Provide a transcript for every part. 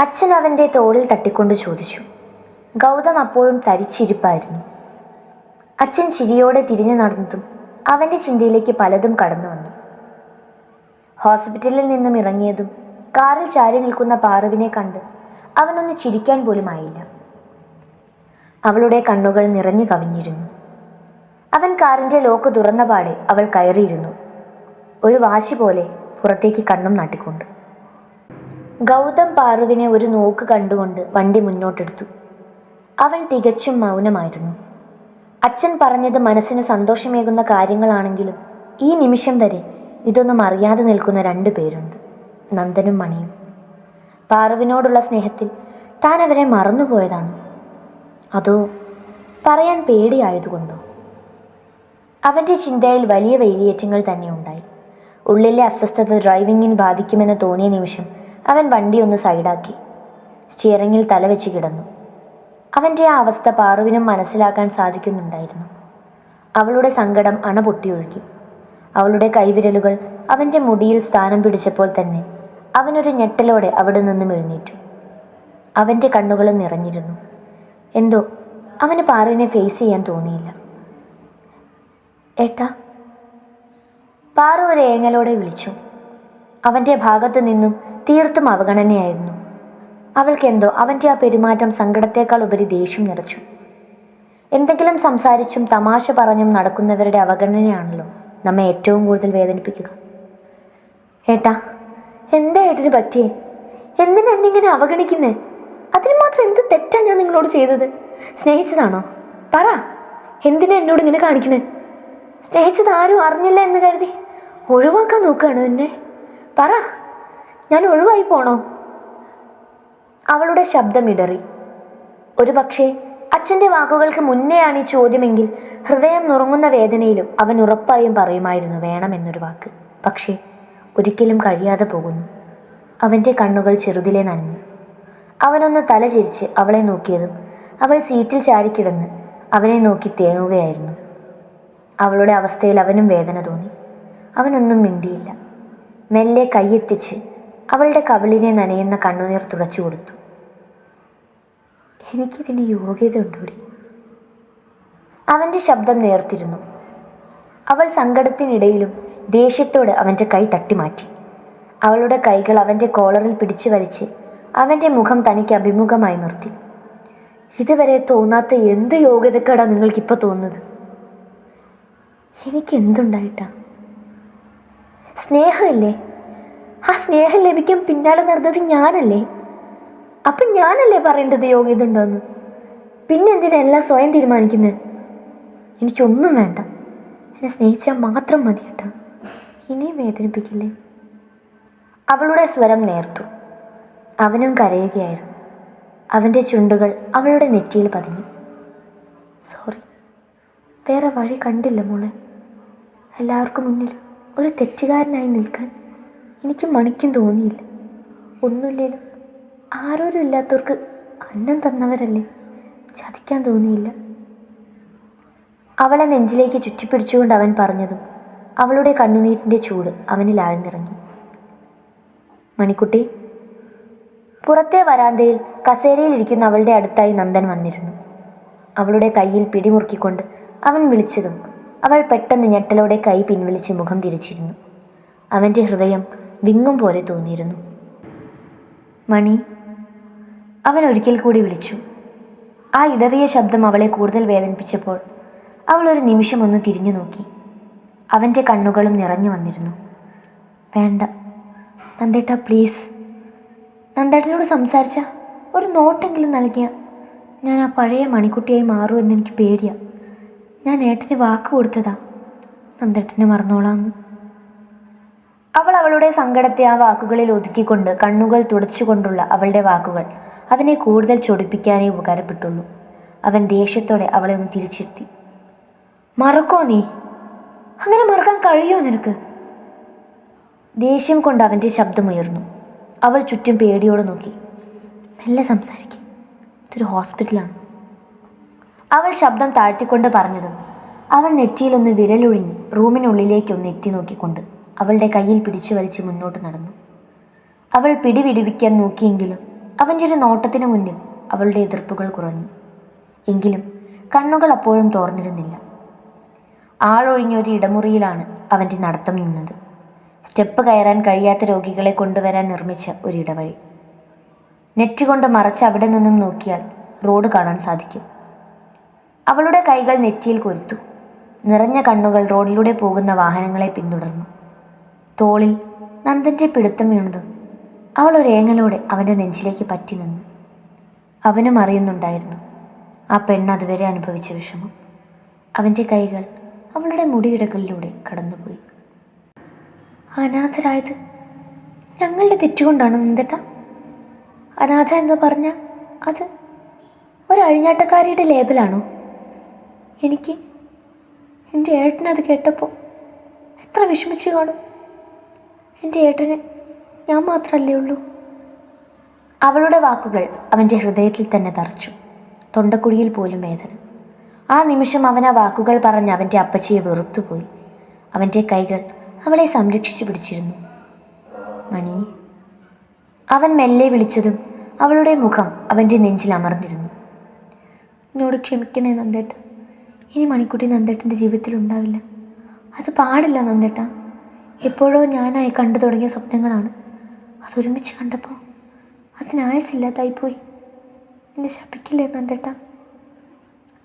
അച്ഛൻ അവന്റെ തോളിൽ തട്ടിക്കൊണ്ട് ചോദിച്ചു. ഗൗതം അപ്പോഴും തരിച്ചിരിപ്പായിരുന്നു. അച്ഛൻ ചിരിയോടെ തിരിഞ്ഞു നടന്നതും അവന്റെ ചിന്തയിലേക്ക് പലതും കടന്നു വന്നു. ഹോസ്പിറ്റലിൽ നിന്നും ഇറങ്ങിയതും കാറിൽ ചാരി നിൽക്കുന്ന പാറുവിനെ കണ്ട് അവനൊന്ന് ചിരിക്കാൻ പോലും ആയില്ല. അവളുടെ കണ്ണുകൾ നിറഞ്ഞു കവിഞ്ഞിരുന്നു. അവൻ കാറിന്റെ ലോക്ക് തുറന്ന പാടെ അവൾ കയറിയിരുന്നു. ഒരു വാശി പോലെ പുറത്തേക്ക് കണ്ണും നാട്ടിക്കൊണ്ട്. ഗൗതം പാറുവിനെ ഒരു നോക്ക് കണ്ടുകൊണ്ട് വണ്ടി മുന്നോട്ടെടുത്തു. അവൻ തികച്ചും മൗനമായിരുന്നു. അച്ഛൻ പറഞ്ഞത് മനസ്സിന് സന്തോഷമേകുന്ന കാര്യങ്ങളാണെങ്കിലും ഈ നിമിഷം വരെ ഇതൊന്നും അറിയാതെ നിൽക്കുന്ന രണ്ടു പേരുണ്ട്. നന്ദനും മണിയും. പാറുവിനോടുള്ള സ്നേഹത്തിൽ താൻ അവരെ മറന്നുപോയതാണ്. അതോ പറയാൻ പേടിയായതുകൊണ്ടോ? അവന്റെ ചിന്തയിൽ വലിയ വേലിയേറ്റങ്ങൾ തന്നെ ഉണ്ടായി. ഉള്ളിലെ അസ്വസ്ഥത ഡ്രൈവിങ്ങിന് ബാധിക്കുമെന്ന് തോന്നിയ നിമിഷം അവൻ വണ്ടി ഒന്ന് സൈഡാക്കി. സ്റ്റിയറിങ്ങിൽ തലവെച്ച് കിടന്നു. അവന്റെ ആ അവസ്ഥ പാറുവിനും മനസ്സിലാക്കാൻ സാധിക്കുന്നുണ്ടായിരുന്നു. അവളുടെ സങ്കടം അണ പൊട്ടിയൊഴുകി. അവളുടെ കൈവിരലുകൾ അവന്റെ മുടിയിൽ സ്ഥാനം പിടിച്ചപ്പോൾ തന്നെ അവനൊരു ഞെട്ടലോടെ അവിടെ നിന്നും എഴുന്നേറ്റു. അവന്റെ കണ്ണുകൾ നിറഞ്ഞിരുന്നു. എന്തോ അവന് പാറുവിനെ ഫേസ് ചെയ്യാൻ തോന്നിയില്ല. ഏട്ടാ? പാറു ഒരു ഏങ്ങലോടെ വിളിച്ചു. അവന്റെ ഭാഗത്തു നിന്നും തീർത്തും അവഗണനയായിരുന്നു. അവൾക്കെന്തോ അവന്റെ ആ പെരുമാറ്റം സങ്കടത്തേക്കാൾ ഉപരി ദേഷ്യം നിറച്ചു. എന്തെങ്കിലും സംസാരിച്ചും തമാശ പറഞ്ഞും നടക്കുന്നവരുടെ അവഗണനയാണല്ലോ നമ്മെ ഏറ്റവും കൂടുതൽ വേദനിപ്പിക്കുക. ഏട്ടാ എന്താ ഏട്ടന് പറ്റിയേ? എന്തിനാ എന്നിങ്ങനെ അവഗണിക്കുന്നേ? അതിന് മാത്രം എന്ത് തെറ്റാ ഞാൻ നിങ്ങളോട് ചെയ്തത്? സ്നേഹിച്ചതാണോ? പറ. എന്തിനാ എന്നോട് ഇങ്ങനെ കാണിക്കണേ? സ്നേഹിച്ചത് ആരും അറിഞ്ഞില്ല എന്ന് കരുതി ഒഴിവാക്കാൻ നോക്കുകയാണോ എന്നെ? പറ. ഞാൻ ഒഴിവായി പോണോ? അവളുടെ ശബ്ദം ഇടറി. ഒരു പക്ഷേ അച്ഛന്റെ വാക്കുകൾക്ക് മുന്നെയാണ് ഈ ചോദ്യമെങ്കിൽ ഹൃദയം നുറുങ്ങുന്ന വേദനയിലും അവൻ ഉറപ്പായും പറയുമായിരുന്നു വേണമെന്നൊരു വാക്ക്. പക്ഷേ ഒരിക്കലും കഴിയാതെ പോകുന്നു. അവന്റെ കണ്ണുകൾ ചെറുതിലെ നനഞ്ഞു. അവനൊന്ന് തല ചിരിച്ച് അവളെ നോക്കിയതും അവൾ സീറ്റിൽ ചാരിക്കിടന്ന് അവനെ നോക്കി തേങ്ങുകയായിരുന്നു. അവളുടെ അവസ്ഥയിൽ അവനും വേദന തോന്നി. അവനൊന്നും മിണ്ടിയില്ല. മെല്ലെ കൈയെത്തിച്ച് അവളുടെ കവിളിനെ നനയുന്ന കണ്ണുനീർ തുടച്ചു കൊടുത്തു. എനിക്കിതിന് യോഗ്യത ഉണ്ടോടി അവന്റെ ശബ്ദം നേർത്തിരുന്നു. അവൾ സങ്കടത്തിനിടയിലും ദേഷ്യത്തോട് അവന്റെ കൈ തട്ടിമാറ്റി. അവളുടെ കൈകൾ അവന്റെ കോളറിൽ പിടിച്ചു വലിച്ച് അവന്റെ മുഖം തനിക്ക് അഭിമുഖമായി നിർത്തി. ഇതുവരെ തോന്നാത്ത എന്ത് യോഗ്യതക്കേടാണ് നിങ്ങൾക്കിപ്പോൾ തോന്നുന്നത്? എനിക്ക് എന്തുണ്ടായിട്ടാ സ്നേഹമല്ലേ? ആ സ്നേഹം ലഭിക്കാൻ പിന്നാലെ നടന്നത് ഞാനല്ലേ? അപ്പം ഞാനല്ലേ പറയേണ്ടത് യോഗ്യത ഉണ്ടോന്ന് പിന്നെ എന്തിനാ എല്ലാം സ്വയം തീരുമാനിക്കുന്നത് എനിക്കൊന്നും വേണ്ട. എന്നെ സ്നേഹിച്ചാൽ മാത്രം മതി കേട്ടോ ഇനിയും വേദനിപ്പിക്കില്ലേ? അവളുടെ സ്വരം നേർത്തു. അവനും കരയുകയായിരുന്നു. അവന്റെ ചുണ്ടുകൾ അവളുടെ നെറ്റിയിൽ പതിഞ്ഞു. സോറി. വേറെ വഴി കണ്ടില്ല മോളെ. എല്ലാവർക്കും മുന്നിൽ ഒരു തെറ്റുകാരനായി നിൽക്കാൻ എനിക്ക് മണിക്കും തോന്നിയില്ല. ഒന്നുമില്ലേലും ആരോരും ഇല്ലാത്തവർക്ക് അന്നം തന്നവരല്ലേ? ചതിക്കാൻ തോന്നിയില്ല. അവളെ നെഞ്ചിലേക്ക് ചുറ്റിപ്പിടിച്ചുകൊണ്ട് അവൻ പറഞ്ഞതും അവളുടെ കണ്ണുനീരിന്റെ ചൂട് അവനിൽ ആഴ്ന്നിറങ്ങി. മണിക്കുട്ടി പുറത്തെ വരാന്തയിൽ കസേരയിലിരിക്കുന്ന അവളുടെ അടുത്തായി നന്ദൻ വന്നിരുന്നു. അവളുടെ കയ്യിൽ പിടിമുറുക്കിക്കൊണ്ട് അവൻ വിളിച്ചതും അവൾ പെട്ടെന്ന് ഞെട്ടലോടെ കൈ പിൻവലിച്ച് മുഖം തിരിച്ചിരുന്നു. അവന്റെ ഹൃദയം വിങ്ങും പോലെ തോന്നിയിരുന്നു. മണി അവൻ ഒരിക്കൽ കൂടി വിളിച്ചു. ആ ഇടറിയ ശബ്ദം അവളെ കൂടുതൽ വേദനിപ്പിച്ചപ്പോൾ അവൾ ഒരു നിമിഷം ഒന്ന് തിരിഞ്ഞു നോക്കി. അവന്റെ കണ്ണുകളും നിറഞ്ഞു വന്നിരുന്നു. വേണ്ട നന്ദേട്ട പ്ലീസ്. നന്ദേട്ടനോട് സംസാരിച്ച ഒരു നോട്ടെങ്കിലും നൽകിയ ഞാൻ ആ പഴയ മണിക്കുട്ടിയായി മാറുമെന്ന് എനിക്ക് പേടിയാ. ഞാൻ ഏട്ടന് വാക്ക് കൊടുത്തതാ. നന്ദേട്ടനെ മറന്നോളാന്ന്. അവൾ അവളുടെ സങ്കടത്തെ ആ വാക്കുകളിൽ ഒതുക്കിക്കൊണ്ട് കണ്ണുകൾ തുടച്ചുകൊണ്ടുള്ള അവളുടെ വാക്കുകൾ അവനെ കൂടുതൽ ചൊടിപ്പിക്കാനേ ഉപകാരപ്പെട്ടുള്ളൂ. അവൻ ദേഷ്യത്തോടെ അവളെ ഒന്ന് തിരിച്ചിരുത്തി മറക്കോ നീ? അങ്ങനെ മറക്കാൻ കഴിയോ നിനക്ക്? ദേഷ്യം കൊണ്ട് അവന്റെ ശബ്ദമുയർന്നു. അവൾ ചുറ്റും പേടിയോടെ നോക്കി. മെല്ലെ സംസാരിക്കും. ഇതൊരു ഹോസ്പിറ്റലാണ്. അവൾ ശബ്ദം താഴ്ത്തിക്കൊണ്ട് പറഞ്ഞതും അവൻ നെറ്റിയിലൊന്ന് വിരലൊഴിഞ്ഞ് റൂമിനുള്ളിലേക്കൊന്ന് എത്തി നോക്കിക്കൊണ്ട് അവളുടെ കയ്യിൽ പിടിച്ചു വലിച്ച് മുന്നോട്ട് നടന്നു. അവൾ പിടിവിടുവിക്കാൻ നോക്കിയെങ്കിലും അവന്റെ ഒരു നോട്ടത്തിന് മുന്നിൽ അവളുടെ എതിർപ്പുകൾ കുറഞ്ഞു. എങ്കിലും കണ്ണുകൾ അപ്പോഴും തോർന്നിരുന്നില്ല. ആളൊഴിഞ്ഞ ഒരു ഇടമുറിയിലാണ് അവന്റെ നടത്തം നിന്നത്. സ്റ്റെപ്പ് കയറാൻ കഴിയാത്ത രോഗികളെ കൊണ്ടുവരാൻ നിർമ്മിച്ച ഒരു ഇടവഴി. നെറ്റ് കൊണ്ട് മറച്ച് അവിടെ നിന്നും നോക്കിയാൽ റോഡ് കാണാൻ സാധിക്കും. അവളുടെ കൈകൾ നെറ്റിയിൽ കൊരുത്തു. നിറഞ്ഞ കണ്ണുകൾ റോഡിലൂടെ പോകുന്ന വാഹനങ്ങളെ പിന്തുടർന്നു. തോളിൽ നന്ദന്റെ പിടുത്തം വീണതും അവൾ ഒരു ഏങ്ങലോടെ അവന്റെ നെഞ്ചിലേക്ക് പറ്റി നിന്നു. അവനും അറിയുന്നുണ്ടായിരുന്നു. ആ പെണ്ണ് അതുവരെ അനുഭവിച്ച വിഷമം. അവന്റെ കൈകൾ അവളുടെ മുടിയിടകളിലൂടെ കടന്നുപോയി. അനാഥരായത് ഞങ്ങളുടെ തെറ്റുകൊണ്ടാണ് നന്ദട്ട? അനാഥ എന്ന് പറഞ്ഞ അത് ഒരു അഴിഞ്ഞാട്ടക്കാരിയുടെ ലേബലാണോ? എനിക്ക് എന്റെ ഏട്ടനത് കേട്ടപ്പോൾ എത്ര വിഷമിച്ചു കാണും. എന്റെ ഏട്ടന് ഞാൻ മാത്രമല്ലേ ഉള്ളൂ. അവളുടെ വാക്കുകൾ അവന്റെ ഹൃദയത്തിൽ തന്നെ തറച്ചു. തൊണ്ടക്കുഴിയിൽ പോലും വേദന. ആ നിമിഷം അവൻ ആ വാക്കുകൾ പറഞ്ഞ് അവന്റെ അപ്പച്ചിയെ വെറുത്തുപോയി. അവന്റെ കൈകൾ അവളെ സംരക്ഷിച്ചു പിടിച്ചിരുന്നു. മണി അവൻ മെല്ലെ വിളിച്ചതും അവളുടെ മുഖം അവന്റെ നെഞ്ചിൽ അമർന്നിരുന്നു. എന്നോട് ക്ഷമിക്കണേ നന്ദേട്ട. ഇനി മണിക്കുട്ടി നന്ദേട്ടന്റെ ജീവിതത്തിൽ ഉണ്ടാവില്ല. അത് പാടില്ല നന്ദേട്ട. എപ്പോഴോ ഞാനായി കണ്ടു തുടങ്ങിയ സ്വപ്നങ്ങളാണ്. അതൊരുമിച്ച് കണ്ടപ്പോൾ അതിനായസില്ലാതായിപ്പോയി എന്നെ ശപിക്കില്ലേ നന്ദേട്ട?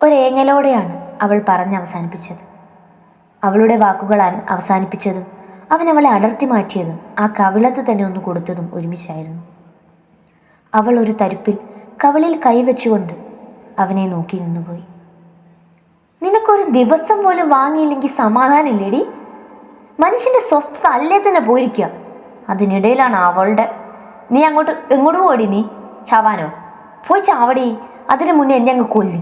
ഒരേങ്ങലോടെയാണ് അവൾ പറഞ്ഞ് അവസാനിപ്പിച്ചത്. അവളുടെ വാക്കുകൾ അൻ- അവസാനിപ്പിച്ചതും അവൻ അവളെ അടർത്തി മാറ്റിയതും ആ കവിളത്ത് തന്നെ ഒന്ന് കൊടുത്തതും ഒരുമിച്ചായിരുന്നു. അവൾ ഒരു തരിപ്പിൽ കവിളിൽ കൈവച്ചുകൊണ്ട് അവനെ നോക്കി നിന്നുപോയി. നിനക്കൊരു ദിവസം പോലും വാങ്ങിയില്ലെങ്കിൽ സമാധാനമില്ലേടി? മനുഷ്യന്റെ സ്വസ്ഥത അല്ലേ തന്നെ പോയിരിക്കുക അതിനിടയിലാണ് അവളുടെ. നീ അങ്ങോട്ട് എങ്ങോട്ട് പോടി നീ? ചവാനോ? പോയി ചാവടി. അതിനു മുന്നേ എന്നെ അങ്ങ് കൊല്ലി.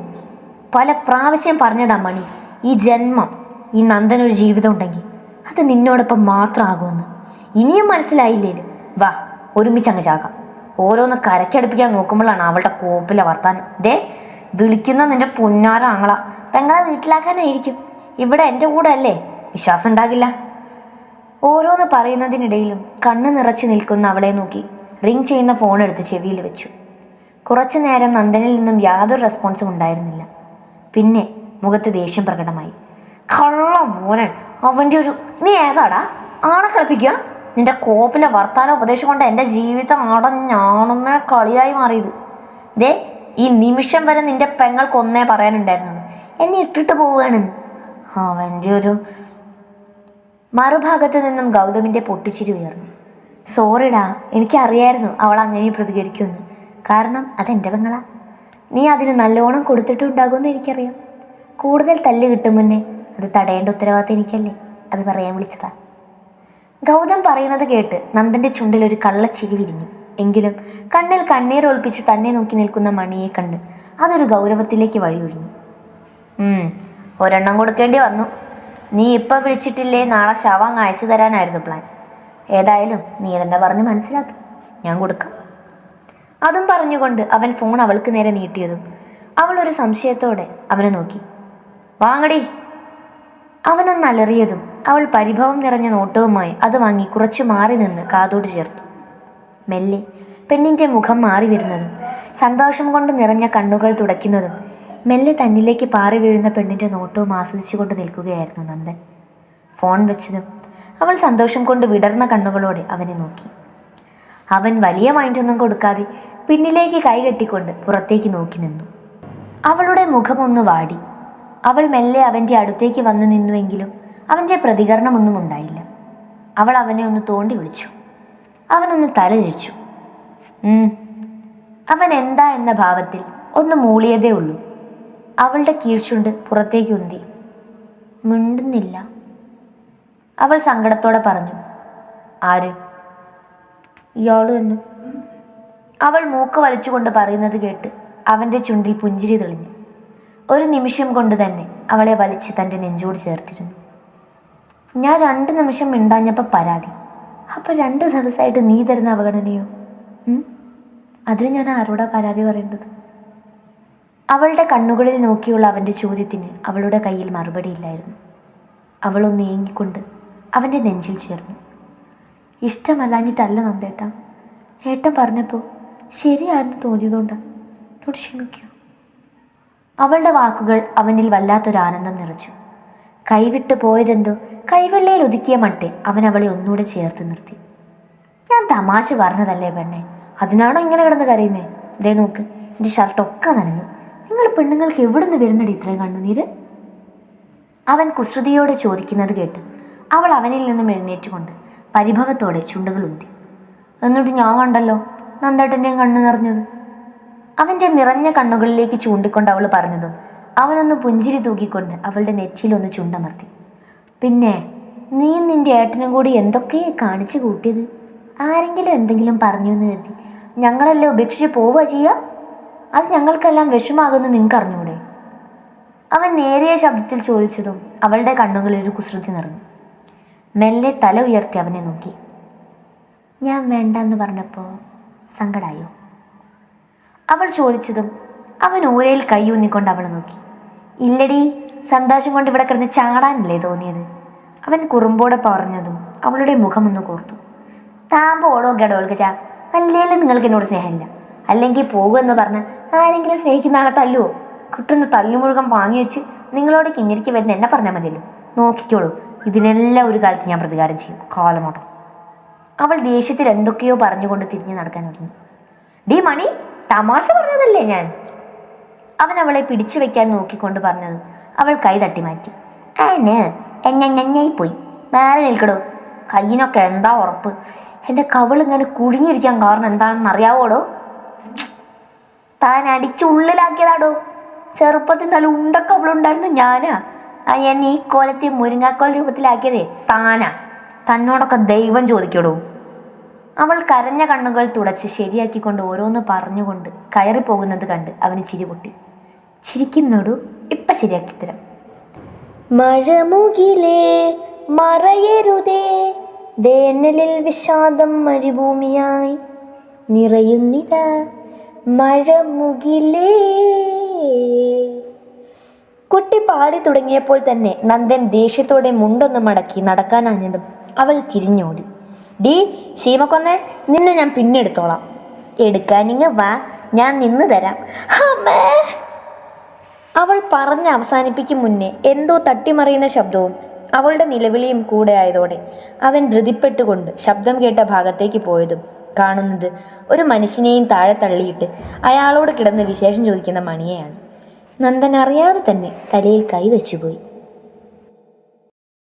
പല പ്രാവശ്യം പറഞ്ഞതാ മണി ഈ ജന്മം ഈ നന്ദനൊരു ജീവിതം ഉണ്ടെങ്കിൽ അത് നിന്നോടൊപ്പം മാത്രമാകുമെന്ന് ഇനിയും മനസ്സിലായില്ലേ? വാ ഒരുമിച്ച് അങ്ങ് ചാകാം. ഓരോന്ന് കരക്കടുപ്പിക്കാൻ നോക്കുമ്പോഴാണ് അവളുടെ കോപ്പിലെ വർത്താനം. ദേ വിളിക്കുന്ന നിന്റെ പുന്നാര ആങ്ങള. പെങ്ങളെ വീട്ടിലാക്കാനായിരിക്കും. ഇവിടെ എന്റെ കൂടെ അല്ലേ വിശ്വാസം ഉണ്ടാകില്ല. ഓരോന്ന് പറയുന്നതിനിടയിലും കണ്ണ് നിറച്ചു നിൽക്കുന്ന അവളെ നോക്കി റിങ് ചെയ്യുന്ന ഫോൺ എടുത്ത് ചെവിയിൽ വെച്ചു. കുറച്ചു നേരം നന്ദനിൽ നിന്നും യാതൊരു റെസ്പോൺസും ഉണ്ടായിരുന്നില്ല. പിന്നെ മുഖത്ത് ദേഷ്യം പ്രകടമായി. കള്ള മോനെ അവന്റെ ഒരു നീ ഏതാടാ? ആളെ കളിപ്പിക്കുക? നിന്റെ കോപ്പിലെ വർത്താന ഉപദേശം കൊണ്ട് എന്റെ ജീവിതം അടഞ്ഞാണുമേ കളിയായി മാറിയത്. ദേ ഈ നിമിഷം വരെ നിന്റെ പെങ്ങൾക്ക് ഒന്നേ പറയാനുണ്ടായിരുന്നുള്ളൂ. എന്നെ ഇട്ടിട്ട് പോവുകയാണെന്ന് അവന്റെ ഒരു മറുഭാഗത്ത് നിന്നും ഗൗതമിന്റെ പൊട്ടിച്ചിരി ഉയർന്നു. സോറിടാ എനിക്കറിയായിരുന്നു അവൾ അങ്ങനെ പ്രതികരിക്കുമെന്ന്. കാരണം അതെന്റെ പെങ്ങളാ. നീ അതിന് നല്ലോണം കൊടുത്തിട്ടുണ്ടാകുമെന്ന് എനിക്കറിയാം. കൂടുതൽ തല്ല് കിട്ടും മുന്നേ അത് തടയേണ്ട ഉത്തരവാദിത്തം എനിക്കല്ലേ? അത് പറയാൻ വിളിച്ചതാ. ഗൗതം പറയുന്നത് കേട്ട് നന്ദന്റെ ചുണ്ടിൽ ഒരു കള്ളച്ചിരി വിരിഞ്ഞു. എങ്കിലും കണ്ണിൽ കണ്ണീർ ഒളിപ്പിച്ച് തന്നെ നോക്കി നിൽക്കുന്ന മണിയെ കണ്ട് അതൊരു ഗൗരവത്തിലേക്ക് വഴിയൊഴിഞ്ഞു ഒരെണ്ണം കൊടുക്കേണ്ടി വന്നു. നീ ഇപ്പം വിളിച്ചിട്ടില്ലേ? നാളെ ശവം അയച്ചു തരാനായിരുന്നു പ്ലാൻ ഏതായാലും നീ തന്നെ പറഞ്ഞ് മനസ്സിലാക്കി. ഞാൻ കൊടുക്കാം. അതും പറഞ്ഞുകൊണ്ട് അവൻ ഫോൺ അവൾക്ക് നേരെ നീട്ടിയതും അവൾ ഒരു സംശയത്തോടെ അവനെ നോക്കി. വാങ്ങടി. അവനൊന്ന് അലറിയതും അവൾ പരിഭവം നിറഞ്ഞ നോട്ടവുമായി അത് വാങ്ങി കുറച്ച് മാറി നിന്ന് കാതോട് ചേർത്തു. മെല്ലെ പെണ്ണിന്റെ മുഖം മാറി വരുന്നതും സന്തോഷം കൊണ്ട് നിറഞ്ഞ കണ്ണുകൾ തുടയ്ക്കുന്നതും മെല്ലെ തന്നിലേക്ക് പാറി വീഴുന്ന പെണ്ണിന്റെ നോട്ടവും ആസ്വദിച്ചുകൊണ്ട് നിൽക്കുകയായിരുന്നു നന്ദൻ. ഫോൺ വെച്ചതും അവൾ സന്തോഷം കൊണ്ട് വിടർന്ന കണ്ണുകളോടെ അവനെ നോക്കി. അവൻ വലിയ മൈൻഡൊന്നും കൊടുക്കാതെ പിന്നിലേക്ക് കൈ കെട്ടിക്കൊണ്ട് പുറത്തേക്ക് നോക്കി നിന്നു. അവളുടെ മുഖമൊന്ന് വാടി. അവൾ മെല്ലെ അവന്റെ അടുത്തേക്ക് വന്നു നിന്നുവെങ്കിലും അവന്റെ പ്രതികരണമൊന്നും ഉണ്ടായില്ല. അവൾ അവനെ ഒന്ന് തോണ്ടി വിളിച്ചു. അവനൊന്ന് തലചിരിച്ചു. അവൻ എന്താ എന്ന ഭാവത്തിൽ ഒന്ന് മൂളിയതേ ഉള്ളൂ. അവളുടെ കീഴ്ചുണ്ട് പുറത്തേക്ക് ഉന്തി. മിണ്ടുന്നില്ല. അവൾ സങ്കടത്തോടെ പറഞ്ഞു. ആര്? ഇയാൾ തന്നെ. അവൾ മൂക്ക് വലിച്ചുകൊണ്ട് പറയുന്നത് കേട്ട് അവന്റെ ചുണ്ടിൽ പുഞ്ചിരി തെളിഞ്ഞു. ഒരു നിമിഷം കൊണ്ട് തന്നെ അവളെ വലിച്ച് തന്റെ നെഞ്ചോട് ചേർത്തിരുന്നു. ഞാൻ രണ്ട് നിമിഷം മിണ്ടാഞ്ഞപ്പോൾ പരാതി. അപ്പോൾ രണ്ട് ദിവസമായിട്ട് നീ തരുന്ന അവഗണനയോ? അതിന് ഞാൻ ആരോടാ പരാതി പറയേണ്ടത് അവളുടെ കണ്ണുകളിൽ നോക്കിയുള്ള അവന്റെ ചോദ്യത്തിന് അവളുടെ കയ്യിൽ മറുപടിയില്ലായിരുന്നു അവളൊന്ന് ഏങ്ങിക്കൊണ്ട് അവന്റെ നെഞ്ചിൽ ചേർന്നു. ഇഷ്ടമല്ലാഞ്ഞിട്ടല്ല നന്ദേട്ട. ഏട്ടൻ പറഞ്ഞപ്പോൾ ശരിയാണെന്ന് തോന്നിയതുകൊണ്ടാണ് എന്നോട് ക്ഷമിക്കൂ അവളുടെ വാക്കുകൾ അവനിൽ വല്ലാത്തൊരു ആനന്ദം നിറച്ചു. കൈവിട്ട് പോയതെന്തോ കൈവെള്ളയിൽ ഒതുക്കിയ മട്ടെ അവൻ അവളെ ഒന്നുകൂടെ ചേർത്ത് നിർത്തി. ഞാൻ തമാശ പറഞ്ഞതല്ലേ പെണ്ണെ? അതിനാണോ ഇങ്ങനെ കിടന്ന് കരയുന്നേ? ദേ നോക്ക് എന്റെ ഷർട്ടൊക്കെ നനഞ്ഞു. നിങ്ങൾ പെണ്ണുങ്ങൾക്ക് എവിടെ നിന്ന് വരുന്നടി ഇത്രയും കണ്ണുനീര്? അവൻ കുസൃതിയോടെ ചോദിക്കുന്നത് കേട്ട് അവൾ അവനിൽ നിന്നും എഴുന്നേറ്റുകൊണ്ട് പരിഭവത്തോടെ ചുണ്ടുകൾ ഉന്തി. എന്നിട്ട് ഞാൻ കണ്ടല്ലോ നന്ദേട്ടന്റെയും കണ്ണു നിറഞ്ഞത്. അവന്റെ നിറഞ്ഞ കണ്ണുകളിലേക്ക് ചൂണ്ടിക്കൊണ്ട് അവൾ പറഞ്ഞതും അവനൊന്ന് പുഞ്ചിരി തൂക്കിക്കൊണ്ട് അവളുടെ നെറ്റിയിലൊന്ന് ചുണ്ടമർത്തി. പിന്നെ നീ നിന്റെ ഏട്ടനും കൂടി എന്തൊക്കെയാ കാണിച്ചു കൂട്ടിയത്? ആരെങ്കിലും എന്തെങ്കിലും പറഞ്ഞു എന്ന് കരുതി. ഞങ്ങളല്ലേ ഉപേക്ഷിച്ച് പോവുക ചെയ്യുക അത് ഞങ്ങൾക്കെല്ലാം വിഷമാകുമെന്ന് നിങ്ങൾക്ക് അറിഞ്ഞൂടെ അവൻ നേരിയ ശബ്ദത്തിൽ ചോദിച്ചതും അവളുടെ കണ്ണുകളിൽ ഒരു കുസൃതി നിറഞ്ഞു. മെല്ലെ തല ഉയർത്തി അവനെ നോക്കി. ഞാൻ വേണ്ടെന്ന് പറഞ്ഞപ്പോൾ സങ്കടായോ? അവൾ ചോദിച്ചതും അവൻ ഊരയിൽ കൈ ഊന്നിക്കൊണ്ട് അവളെ നോക്കി. ഇല്ലടി സന്തോഷം കൊണ്ട് ഇവിടെ കിടന്ന് ചാടാനല്ലേ തോന്നിയത്. അവൻ കുറുമ്പോടെ പറഞ്ഞതും അവളുടെ മുഖമൊന്ന് കോർത്തു. താമ്പോ ഓടോ ഗഡോൽക്ക് ചാ അല്ലേലും നിങ്ങൾക്ക് എന്നോട് സ്നേഹമില്ല. അല്ലെങ്കിൽ പോകുമെന്ന് പറഞ്ഞ് ആരെങ്കിലും സ്നേഹിക്കുന്ന ആളെ തല്ലുവോ? കിട്ടുന്ന തല്ലുമുഴുകം വാങ്ങി വെച്ച് നിങ്ങളോട് കിഞ്ഞിരിക്ക് വരുന്ന എന്നെ പറഞ്ഞാൽ മതിയല്ലോ. നോക്കിക്കോളൂ. ഇതിനെല്ലാം ഒരു കാലത്ത് ഞാൻ പ്രതികാരം ചെയ്യും. കാലമാട്ടോ. അവൾ ദേഷ്യത്തിൽ എന്തൊക്കെയോ പറഞ്ഞുകൊണ്ട് തിരിഞ്ഞു നടക്കാൻ തുടങ്ങി ഡി മണി തമാശ പറഞ്ഞതല്ലേ ഞാൻ? അവൻ അവളെ പിടിച്ചു വെക്കാൻ നോക്കിക്കൊണ്ട് പറഞ്ഞത്. അവൾ കൈ തട്ടി മാറ്റി എന്നെ എഞ്ഞഞ്ഞഞ്ഞായി പോയി. മാറി നിൽക്കടോ. കയ്യിനൊക്കെ എന്താ ഉറപ്പ്? എന്റെ കവിളിങ്ങനെ കുഴിഞ്ഞിരിക്കാൻ കാരണം എന്താണെന്ന് അറിയാവോടോ? താൻ അടിച്ച് ഉള്ളിലാക്കിയതാടോ? ചെറുപ്പത്തിൽ നല്ല ഉണ്ടക്കവളുണ്ടായിരുന്ന ഞാനാ. ഞാൻ ഈ കോലത്തെ മുരിങ്ങാക്കോൽ രൂപത്തിലാക്കിയതേ താനാ. തന്നോടൊക്കെ ദൈവം ചോദിക്കടോ. അവൾ കരഞ്ഞ കണ്ണുകൾ തുടച്ച് ശരിയാക്കിക്കൊണ്ട് ഓരോന്ന് പറഞ്ഞുകൊണ്ട് കയറിപ്പോകുന്നത് കണ്ട് അവന് ചിരി പൊട്ടി. ചിരിക്കുന്നോടു ഇപ്പം ശരിയാക്കി തരാം. മഴമുകിലേ മറയരുതേ വേനലിൽ വിഷാദം മരുഭൂമിയായി നിറയുന്നിതാ മഴമുകിലേ. കുട്ടി പാടി തുടങ്ങിയപ്പോൾ തന്നെ നന്ദൻ ദേഷ്യത്തോടെ മുണ്ടൊന്ന് മടക്കി നടക്കാനാഞ്ഞതും അവൾ തിരിഞ്ഞോടി. ഡീ ശീമക്കൊന്നെ നിന്നെ ഞാൻ പിന്നെ എടുത്തോളാം. എടുക്കാനിങ്ങ വാ ഞാൻ നിന്ന് തരാം. അവൾ പറഞ്ഞ് അവസാനിപ്പിക്കും മുന്നേ എന്തോ തട്ടിമറിയുന്ന ശബ്ദവും അവളുടെ നിലവിളിയും കൂടെ ആയതോടെ അവൻ ധൃതിപ്പെട്ടുകൊണ്ട് ശബ്ദം കേട്ട ഭാഗത്തേക്ക് പോയതും കാണുന്നത് ഒരു മനുഷ്യനെയും താഴെ തള്ളിയിട്ട് അയാളോട് കിടന്ന് വിശേഷം ചോദിക്കുന്ന മണിയെയാണ്. നന്ദൻ അറിയാതെ തന്നെ തലയിൽ കൈവച്ചുപോയി.